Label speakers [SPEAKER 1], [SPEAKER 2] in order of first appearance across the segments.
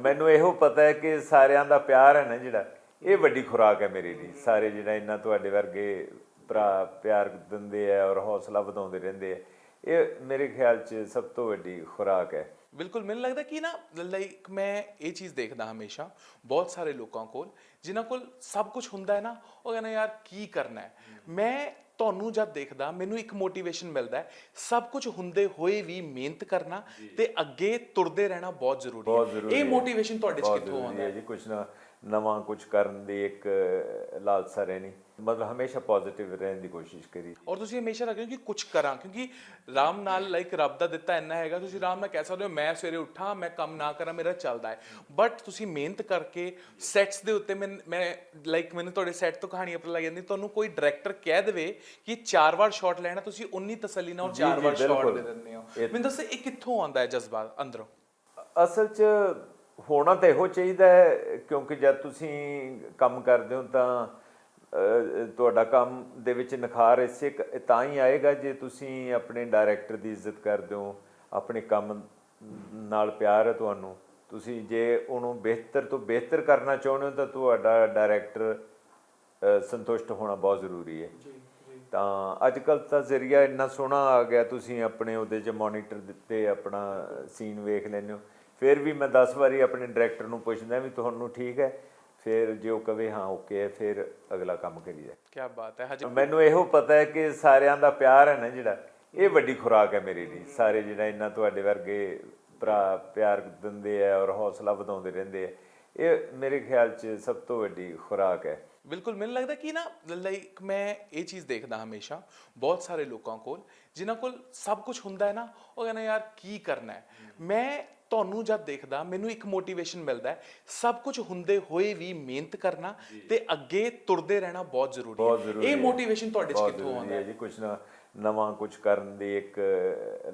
[SPEAKER 1] ਮੈਨੂੰ ਇਹੋ ਪਤਾ ਹੈ ਕਿ ਸਾਰਿਆਂ ਦਾ ਪਿਆਰ ਹੈ ਨਾ ਜਿਹੜਾ, ਇਹ ਵੱਡੀ ਖੁਰਾਕ ਹੈ ਮੇਰੇ ਲਈ। ਸਾਰੇ ਜਿਹੜਾ ਇੰਨਾ ਤੁਹਾਡੇ ਵਰਗੇ ਭਰਾ ਪਿਆਰ ਦਿੰਦੇ ਆ ਔਰ ਹੌਸਲਾ ਵਧਾਉਂਦੇ ਰਹਿੰਦੇ ਆ, ਇਹ ਮੇਰੇ ਖਿਆਲ 'ਚ ਸਭ ਤੋਂ ਵੱਡੀ ਖੁਰਾਕ ਹੈ।
[SPEAKER 2] ਬਿਲਕੁਲ, ਮੈਨੂੰ ਲੱਗਦਾ ਕਿ ਨਾ ਲਾਈਕ ਮੈਂ ਇਹ ਚੀਜ਼ ਦੇਖਦਾ ਹਮੇਸ਼ਾ, ਬਹੁਤ ਸਾਰੇ ਲੋਕਾਂ ਕੋਲ, ਜਿਨ੍ਹਾਂ ਕੋਲ ਸਭ ਕੁਝ ਹੁੰਦਾ ਹੈ ਨਾ, ਉਹ ਕਹਿੰਦਾ ਯਾਰ ਕੀ ਕਰਨਾ ਹੈ? ਮੈਂ ਤੁਹਾਨੂੰ ਜਦ ਦੇਖਦਾ ਮੈਨੂੰ ਇੱਕ ਮੋਟੀਵੇਸ਼ਨ ਮਿਲਦਾ ਹੈ ਸਭ ਕੁਝ ਹੁੰਦੇ ਹੋਏ ਵੀ ਮਿਹਨਤ ਕਰਨਾ ਤੇ ਅੱਗੇ ਤੁਰਦੇ ਰਹਿਣਾ ਬਹੁਤ ਜ਼ਰੂਰੀ
[SPEAKER 1] ਜ਼ਰੂਰੀ
[SPEAKER 2] ਇਹ
[SPEAKER 1] ਹੈ।
[SPEAKER 2] ਮੋਟੀਵੇਸ਼ਨ ਤੁਹਾਡੇ ਚ ਕਿੱਥੋਂ ਆਉਂਦਾ
[SPEAKER 1] ਹੈ
[SPEAKER 2] ਹੈ?
[SPEAKER 1] ਜੀ ਕੁਝ ਨਾ ਨਵਾਂ ਕੁਝ ਕਰਨ ਦੀ ਇੱਕ ਲਾਲਸਾ ਰਹਿਣੀ। ਮਤਲਬ ਹਮੇਸ਼ਾ ਪੋਜ਼ਿਟਿਵ ਰਹਿਣ ਦੀ ਕੋਸ਼ਿਸ਼ ਕਰੀ।
[SPEAKER 2] ਔਰ ਤੁਸੀਂ ਹਮੇਸ਼ਾ ਰੱਖਿਓ ਕਿ ਕੁਝ ਕਰਾਂ ਕਿਉਂਕਿ ਰਾਮ ਨਾਲ ਲਾਈਕ ਰੱਬ ਦਾ ਦਿੱਤਾ ਇੰਨਾ ਹੈਗਾ ਤੁਸੀਂ ਰਾਮ ਨਾਲ ਕਹਿ ਸਕਦੇ ਹੋ ਮੈਂ ਸਵੇਰੇ ਉੱਠਾਂ ਮੈਂ ਕੰਮ ਨਾ ਕਰਾਂ ਮੇਰਾ ਚੱਲਦਾ ਹੈ। ਬਟ ਤੁਸੀਂ ਮਿਹਨਤ ਕਰਕੇ ਸੈਟਸ ਦੇ ਉੱਤੇ ਮੈਂ ਮੈਂ ਲਾਈਕ ਮੈਨੂੰ ਤੁਹਾਡੇ ਸੈੱਟ ਤੋਂ ਕਹਾਣੀ ਪਤਾ ਲੱਗ ਜਾਂਦੀ ਤੁਹਾਨੂੰ ਕੋਈ ਡਾਇਰੈਕਟਰ ਕਹਿ ਦੇਵੇ ਕਿ ਚਾਰ ਵਾਰ ਸ਼ਾਟ ਲੈਣਾ ਤੁਸੀਂ ਉਨੀ ਤਸੱਲੀ ਨਾਲ ਚਾਰ ਵਾਰ ਸ਼ਾਟ। ਦੇ ਦਿੰਦੇ ਹੋ। ਮੈਨੂੰ ਦੱਸੋ ਇਹ ਕਿੱਥੋਂ ਆਉਂਦਾ ਹੈ ਜਜ਼ਬਾ ਅੰਦਰੋਂ?
[SPEAKER 1] ਅਸਲ 'ਚ ਹੋਣਾ ਤਾਂ ਇਹੋ ਚਾਹੀਦਾ ਹੈ ਕਿਉਂਕਿ ਜਦ ਤੁਸੀਂ ਕੰਮ ਕਰਦੇ ਹੋ ਤਾਂ ਤੁਹਾਡਾ ਕੰਮ ਦੇ ਵਿੱਚ ਨਿਖਾਰ ਇਸੇ ਤਾਂ ਹੀ ਆਏਗਾ ਜੇ ਤੁਸੀਂ ਆਪਣੇ ਡਾਇਰੈਕਟਰ ਦੀ ਇੱਜ਼ਤ ਕਰਦੇ ਹੋ ਆਪਣੇ ਕੰਮ ਨਾਲ ਪਿਆਰ ਹੈ ਤੁਹਾਨੂੰ। ਤੁਸੀਂ ਜੇ ਉਹਨੂੰ ਬਿਹਤਰ ਤੋਂ ਬਿਹਤਰ ਕਰਨਾ ਚਾਹੁੰਦੇ ਹੋ ਤਾਂ ਤੁਹਾਡਾ ਡਾਇਰੈਕਟਰ ਸੰਤੁਸ਼ਟ ਹੋਣਾ ਬਹੁਤ ਜ਼ਰੂਰੀ ਹੈ। ਤਾਂ ਅੱਜ ਕੱਲ ਤਾਂ ਜ਼ਰੀਆ ਇੰਨਾ ਸੋਹਣਾ ਆ ਗਿਆ ਤੁਸੀਂ ਆਪਣੇ ਉਹਦੇ 'ਚ ਮੋਨੀਟਰ ਦਿੱਤੇ ਆਪਣਾ ਸੀਨ ਵੇਖ ਲੈਂਦੇ ਹੋ। ਫਿਰ ਵੀ ਮੈਂ 10 ਵਾਰੀ ਆਪਣੇ ਡਾਇਰੈਕਟਰ ਨੂੰ ਪੁੱਛਦਾ ਵੀ ਤੁਹਾਨੂੰ ਠੀਕ ਹੈ? ਫਿਰ ਜੇ ਉਹ ਕਵੇ ਹਾਂ ਓਕੇ ਹੈ ਫਿਰ ਅਗਲਾ ਕੰਮ ਕਰੀਦਾ
[SPEAKER 2] ਕੀ ਬਾਤ ਹੈ ਹਜੇ
[SPEAKER 1] ਮੈਨੂੰ ਇਹੋ ਪਤਾ ਹੈ ਕਿ ਸਾਰਿਆਂ ਦਾ ਪਿਆਰ ਹੈ ਨਾ ਜਿਹੜਾ ਇਹ ਵੱਡੀ ਖੁਰਾਕ ਹੈ ਮੇਰੇ ਲਈ। ਸਾਰੇ ਜਿਹੜਾ ਇੰਨਾ ਤੁਹਾਡੇ ਵਰਗੇ ਭਰਾ ਪਿਆਰ ਦਿੰਦੇ ਆ ਔਰ ਹੌਸਲਾ ਵਧਾਉਂਦੇ ਰਹਿੰਦੇ ਆ। ਇਹ ਮੇਰੇ ਖਿਆਲ 'ਚ ਸਭ ਤੋਂ ਵੱਡੀ ਖੁਰਾਕ ਹੈ।
[SPEAKER 2] ਬਿਲਕੁਲ ਮੈਨੂੰ ਲੱਗਦਾ ਕਿ ਨਾ ਲਾਈਕ ਮੈਂ ਇਹ ਚੀਜ਼ ਦੇਖਦਾ ਹਮੇਸ਼ਾ ਬਹੁਤ ਸਾਰੇ ਲੋਕਾਂ ਕੋਲ ਜਿਨ੍ਹਾਂ ਕੋਲ ਸਭ ਕੁਝ ਹੁੰਦਾ ਹੈ ਨਾ ਉਹ ਕਹਿੰਦਾ ਯਾਰ ਕੀ ਕਰਨਾ ਹੈ? ਮੈਂ ਤੁਹਾਨੂੰ ਜਦ ਦੇਖਦਾ ਮੈਨੂੰ ਇੱਕ ਮੋਟੀਵੇਸ਼ਨ ਮਿਲਦਾ ਹੈ ਸਭ ਕੁਝ ਹੁੰਦੇ ਹੋਏ ਵੀ ਮਿਹਨਤ ਕਰਨਾ ਤੇ ਅੱਗੇ ਤੁਰਦੇ ਰਹਿਣਾ ਬਹੁਤ ਜ਼ਰੂਰੀ
[SPEAKER 1] ਬਹੁਤ
[SPEAKER 2] ਹੈ।
[SPEAKER 1] ਜ਼ਰੂਰੀ
[SPEAKER 2] ਇਹ
[SPEAKER 1] ਹੈ।
[SPEAKER 2] ਮੋਟੀਵੇਸ਼ਨ ਤੁਹਾਡੇ ਚ
[SPEAKER 1] ਬਹੁਤ
[SPEAKER 2] ਕਿੱਥੋਂ
[SPEAKER 1] ਜ਼ਰੂਰੀ
[SPEAKER 2] ਆਉਂਦਾ
[SPEAKER 1] ਹੈ
[SPEAKER 2] ਹੈ?
[SPEAKER 1] ਜੀ ਕੁਝ ਨਾ ਨਵਾਂ ਕੁਝ ਕਰਨ ਦੀ ਇੱਕ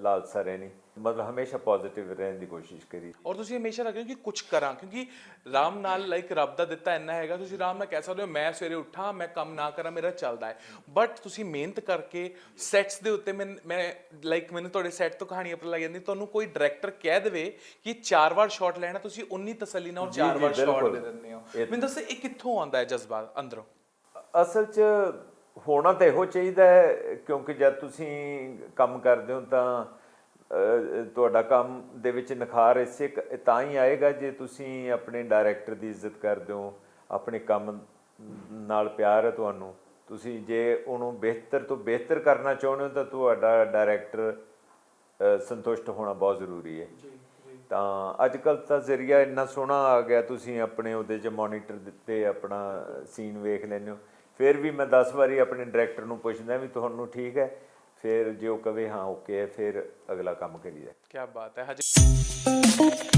[SPEAKER 1] ਲਾਲਸਾ ਰਹਿਣੀ। ਮਤਲਬ ਹਮੇਸ਼ਾ ਪੋਜ਼ਿਟਿਵ ਰਹਿਣ ਦੀ ਕੋਸ਼ਿਸ਼ ਕਰੀ।
[SPEAKER 2] ਔਰ ਤੁਸੀਂ ਹਮੇਸ਼ਾ ਰੱਖਿਓ ਕਿ ਕੁਝ ਕਰਾਂ ਕਿਉਂਕਿ ਰਾਮ ਨਾਲ ਲਾਈਕ ਰੱਬ ਦਾ ਦਿੱਤਾ ਇੰਨਾ ਹੈਗਾ। ਤੁਸੀਂ ਰਾਮ ਨਾਲ ਕਹਿ ਸਕਦੇ ਹੋ ਮੈਂ ਸਵੇਰੇ ਉੱਠਾਂ ਮੈਂ ਕੰਮ ਨਾ ਕਰਾਂ ਮੇਰਾ ਚੱਲਦਾ ਹੈ। ਬਟ ਤੁਸੀਂ ਮਿਹਨਤ ਕਰਕੇ ਸੈਟਸ ਦੇ ਉੱਤੇ ਮੈਂ ਮੈਂ ਲਾਈਕ ਮੈਨੂੰ ਤੁਹਾਡੇ ਸੈੱਟ ਤੋਂ ਕਹਾਣੀ ਪਤਾ ਲੱਗ ਜਾਂਦੀ ਤੁਹਾਨੂੰ ਕੋਈ ਡਾਇਰੈਕਟਰ ਕਹਿ ਦੇਵੇ ਕਿ ਚਾਰ ਵਾਰ ਸ਼ਾਟ ਲੈਣਾ ਤੁਸੀਂ ਉਨੀ ਤਸੱਲੀ ਨਾਲ ਚਾਰ ਵਾਰ ਸ਼ਾਟ। ਦੇ ਦਿੰਦੇ ਹੋ। ਮੈਨੂੰ ਦੱਸੋ ਇਹ ਕਿੱਥੋਂ ਆਉਂਦਾ ਹੈ ਜਜ਼ਬਾ ਅੰਦਰੋਂ?
[SPEAKER 1] ਅਸਲ 'ਚ ਹੋਣਾ ਤਾਂ ਇਹੋ ਚਾਹੀਦਾ ਹੈ ਕਿਉਂਕਿ ਜਦ ਤੁਸੀਂ ਕੰਮ ਕਰਦੇ ਹੋ ਤਾਂ ਤੁਹਾਡਾ ਕੰਮ ਦੇ ਵਿੱਚ ਨਿਖਾਰ ਇਸੇ ਤਾਂ ਹੀ ਆਏਗਾ ਜੇ ਤੁਸੀਂ ਆਪਣੇ ਡਾਇਰੈਕਟਰ ਦੀ ਇੱਜ਼ਤ ਕਰਦੇ ਹੋ ਆਪਣੇ ਕੰਮ ਨਾਲ ਪਿਆਰ ਹੈ ਤੁਹਾਨੂੰ। ਤੁਸੀਂ ਜੇ ਉਹਨੂੰ ਬਿਹਤਰ ਤੋਂ ਬਿਹਤਰ ਕਰਨਾ ਚਾਹੁੰਦੇ ਹੋ ਤਾਂ ਤੁਹਾਡਾ ਡਾਇਰੈਕਟਰ ਸੰਤੁਸ਼ਟ ਹੋਣਾ ਬਹੁਤ ਜ਼ਰੂਰੀ ਹੈ। ਤਾਂ ਅੱਜ ਕੱਲ ਤਾਂ ਜ਼ਰੀਆ ਇੰਨਾ ਸੋਹਣਾ ਆ ਗਿਆ ਤੁਸੀਂ ਆਪਣੇ ਉਹਦੇ 'ਚ ਮੋਨੀਟਰ ਦਿੱਤੇ ਆਪਣਾ ਸੀਨ ਵੇਖ ਲੈਂਦੇ ਹੋ। ਫਿਰ ਵੀ ਮੈਂ 10 ਵਾਰੀ ਆਪਣੇ ਡਾਇਰੈਕਟਰ ਨੂੰ ਪੁੱਛਦਾ ਵੀ ਤੁਹਾਨੂੰ ਠੀਕ ਹੈ? ਫਿਰ ਜੇ ਉਹ ਕਵੇ ਹਾਂ, ਓਕੇ ਹੈ, ਫਿਰ ਅਗਲਾ ਕੰਮ ਕਰੀਦਾ
[SPEAKER 2] ਕੀ ਬਾਤ ਹੈ, ਹਜੇ